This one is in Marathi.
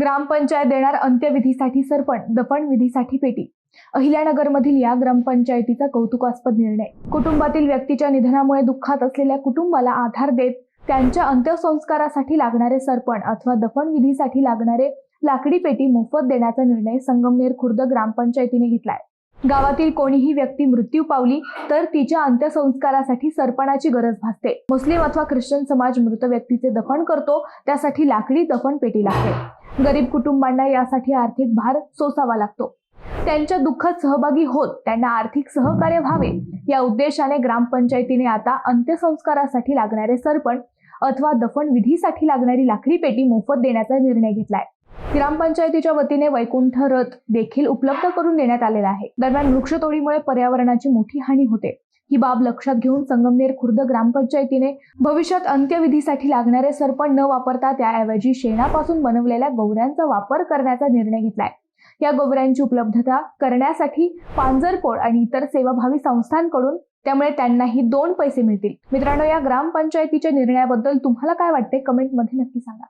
ग्रामपंचायत देणार अंत्यविधीसाठी सरपण दफन विधीसाठी पेटी. अहिल्यानगरमधील या ग्रामपंचायतीचा कौतुकास्पद निर्णय. कुटुंबातील व्यक्तीच्या निधनामुळे दुःखात असलेल्या कुटुंबाला आधार देत त्यांच्या अंत्यसंस्कारासाठी लागणारे सरपण अथवा दफन विधीसाठी लागणारे लाकडी पेटी मोफत देण्याचा निर्णय संगमनेर खुर्द ग्रामपंचायतीने घेतलाय. गावातील कोणीही व्यक्ती मृत्यू पावली तर तिच्या अंत्यसंस्कारासाठी सरपणाची गरज भासते. मुस्लिम अथवा ख्रिश्चन समाज मृत व्यक्तीचे दफन करतो त्यासाठी लाकडी दफन पेटी लागते. गरीब कुटुंबांना यासाठी आर्थिक भार सोसावा लागतो. त्यांच्या दुःखात सहभागी होत त्यांना आर्थिक सहकार्य व्हावे. या उद्देशाने ग्रामपंचायतीने आता अंत्यसंस्कारासाठी लागणारे सरपण अथवा दफन विधीसाठी लागणारी लाकडी पेटी मोफत देण्याचा निर्णय घेतलाय. ग्रामपंचायतीच्या वतीने वैकुंठ रथ देखील उपलब्ध करून देण्यात आलेला आहे. दरम्यान वृक्षतोडीमुळे पर्यावरणाची मोठी हानी होते. ही बाब लक्षात घेऊन संगमनेर खुर्द ग्रामपंचायतीने भविष्यात अंत्यविधीसाठी लागणारे सरपण न वापरता त्याऐवजी शेणापासून बनवलेल्या गौऱ्यांचा वापर करण्याचा निर्णय घेतलाय. या गोवऱ्यांची उपलब्धता करण्यासाठी पांजरपोळ आणि इतर सेवाभावी संस्थांकडून त्यामुळे त्यांनाही दोन पैसे मिळतील. मित्रांनो या ग्रामपंचायतीच्या निर्णयाबद्दल तुम्हाला काय वाटते? कमेंटमध्ये नक्की सांगा.